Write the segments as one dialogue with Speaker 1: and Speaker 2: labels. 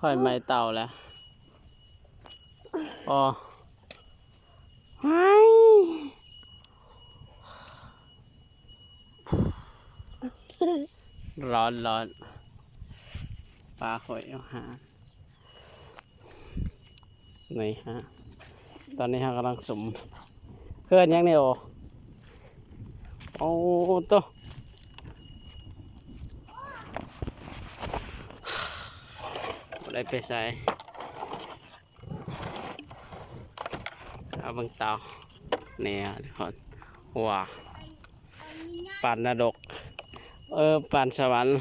Speaker 1: ค่อยไม่เต่าแล้วอ๋อไห้ร้อนร้อนปลาข่อยเอาหาไหนฮะ ตอนนี้ฮะกำลังสมเพื่อนยังเนี่ยโอโอ้โตะบ่ ได้ไปใส่เอาเบังเตาเนี่ยทุกคนว้าปานนรกเออปานสวรรค์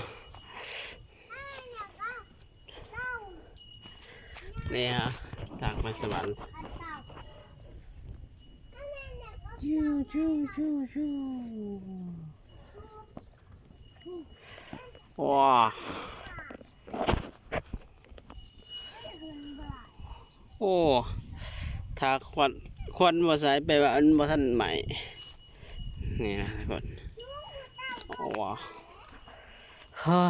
Speaker 1: นี่ฮะทางไปสวรรค์จูจูจูจูว้า โอ้ถ้าควันควันบ่ใส่ไปว่าอันบ่ทันใหม่ นี่นะทุกคนโอ้ว้าฮ่า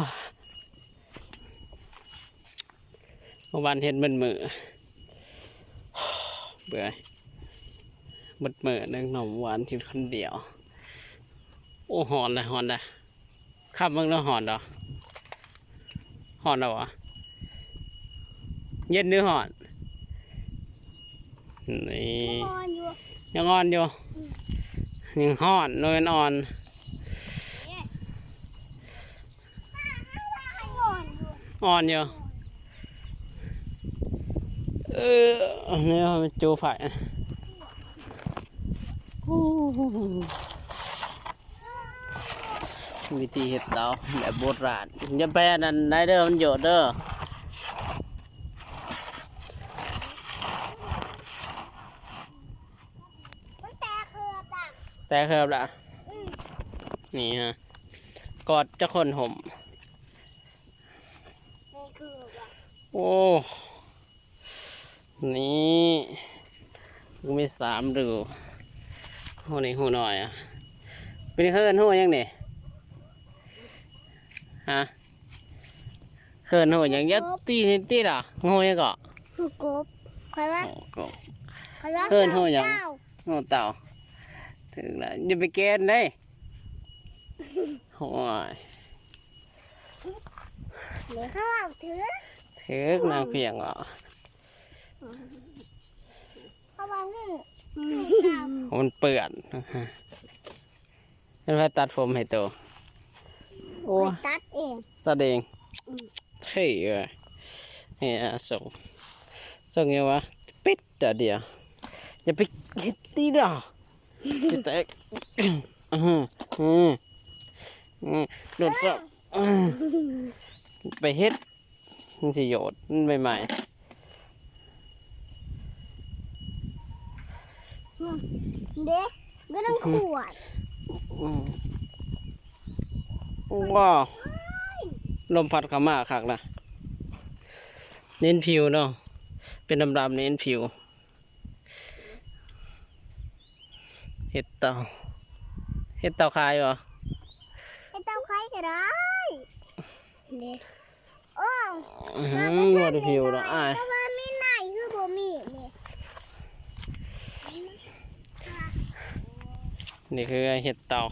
Speaker 1: เมื่อวานเห็นมันมือเบื่อหมดมือนึงหนมหวานที่คนเดียว โอ้หอนเลยหอนเลยขับมึงแล้วหอนเหรอหอนแล้ววะเย็นหรือหอน นี่
Speaker 2: นอนอยู่
Speaker 1: ยังอ่อนอยู่ยังห่อนโนยอ่อน
Speaker 2: ให้นอนอยู่
Speaker 1: อ่อนอยู่เอออันนี้มันจูไฟนะโอ้โหวิธีเห็ดเตาแบบโบราณอย่าไปอันนั้นได้เด้อมันโยดเด้อ
Speaker 2: มันแต่คือปาก
Speaker 1: แต่ครับละ
Speaker 2: อืม
Speaker 1: นี่ฮะ กอดเจะคนห่ม
Speaker 2: นี่คือปาก
Speaker 1: โอ้ นี่มีสามรูหูนี่หูหน่อยอะ เป็นเขินหูยังนี่ฮะเขินหูยังยัดตีนิดตีล่ะงูยังเกาะ
Speaker 2: คือกบคอยว่า
Speaker 1: โอ้ก็
Speaker 2: คอยว่า
Speaker 1: เอิ้นหูหยัง
Speaker 2: เจ้า
Speaker 1: งูเต่า ถึงแล้วอย่าไปแกนได้โอ้ย
Speaker 2: เดี๋ยวเขาเอาถือ
Speaker 1: ถึกนางเพียงอะ
Speaker 2: เขาบอกหูเจ้า
Speaker 1: มันเปื่อนเป็นไฟตัดผมให้ตัวโอ้
Speaker 2: ไป
Speaker 1: ย
Speaker 2: ตัดเอง
Speaker 1: ตัดเอง
Speaker 2: อืม
Speaker 1: เท่เลยนี่อะส่งส่งยังวะปิดแต่เดียวอย่าไปคิดตีดอก จะแตกอืมอืมอืมโดนสอบอืมไปเฮ็ดมันสิโยดมันใหม่
Speaker 2: เด็กก็ต้องขวด
Speaker 1: ๆอืมว้าวลมพัดเข้ามาคักนะ เน้นผิวเนาะ เป็นดำๆเน้นผิว เห็ดเต่า เห็ดเต่าคายเหรอ
Speaker 2: ให้เต้าใครก็ได้เด็กโอ้
Speaker 1: อืมวัวผิวเนาะอ้าย
Speaker 2: เพราะว่ามีไหนคือบ่มีเนี่ย
Speaker 1: นี่คือเห็ดเต่า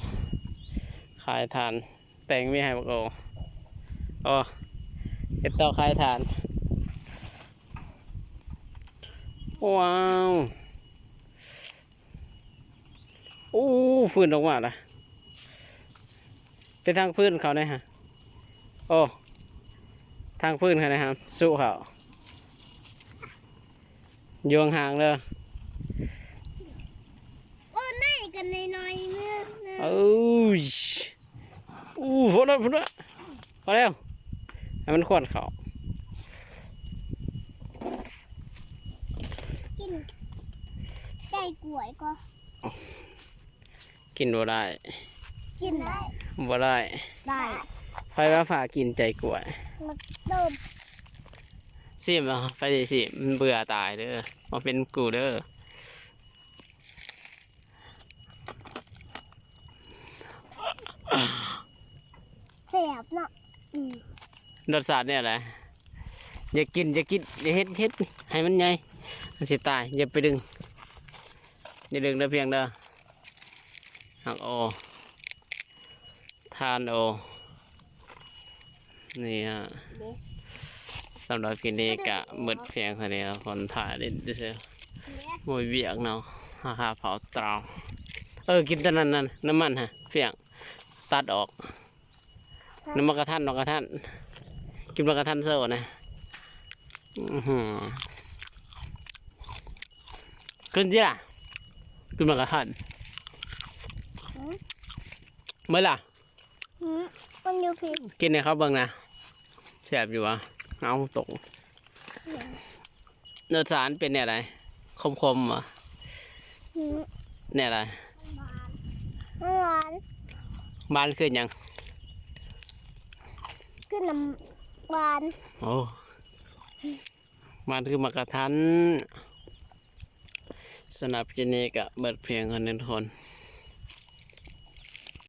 Speaker 1: ขายทาน แต่งไม่ให้บอกโอโอ้เห็ดเต่าขายทาน ว้าวโอ้ฟืนออกมาละเป็นทางพื้นเขาเนี่ยฮะ โอ้ ทางพื้นเขานะครับ สู้เขาโยวงห่างเลย
Speaker 2: โอ้ไหนกันในน้อยๆเนื้อเนื้อ
Speaker 1: เอ้ยอู้พอแล้วพอแล้วพอแล้วให้มันขวดเขา
Speaker 2: กินไก่กล้วยก็
Speaker 1: กินบ่ได้
Speaker 2: กินได้
Speaker 1: บ่ได้
Speaker 2: ได้
Speaker 1: ไฟว่าฝากินใจกล้วย
Speaker 2: มันต้ม
Speaker 1: สิมอะไปดิสิมันเบื่อตายเด้อมาเป็นกูเด้อ
Speaker 2: แซ่บเนาะอืม
Speaker 1: รสชาติเนี่ยแหละอย่ากินอย่ากินอย่าเฮ็ดเฮ็ดให้มันใหญ่มันสิตายอย่าไปดึงอย่าดึงเด้อเพียงเด้อ หักโอทานโอนี่ฮะสำหรับคลิปนี้กะหมดเพียงเท่านี้ครับคนถ่ายได้ดูเสีย
Speaker 2: เด็ก
Speaker 1: มวยเบียกเนาะฮ่าฮ่าเผาเตาเออกินแต่นั้นนั่นน้ำมันฮะเพียงตัดออกน้ำมันกระทันดอกกระทันกินมันกระทันโซ่นะอื้อหือขึ้นจ้ะกินมันกระทัน เมื่อล่ะ
Speaker 2: หืมมันอยู่ผิด
Speaker 1: กินให้เขาเบิ่งนะแสบอยู่วะเอาตกเนื้อสารเป็นเนี่ยอะไรคมๆวะ
Speaker 2: หืม
Speaker 1: เนี่ยอะไร
Speaker 2: มันหวาน
Speaker 1: บ้านขึ้นยัง
Speaker 2: ขึ้นน้ำหวาน
Speaker 1: โอ้บ้านคือมากระทันสนับกินนี้กะเบิดเพียงคนนึงทุกคน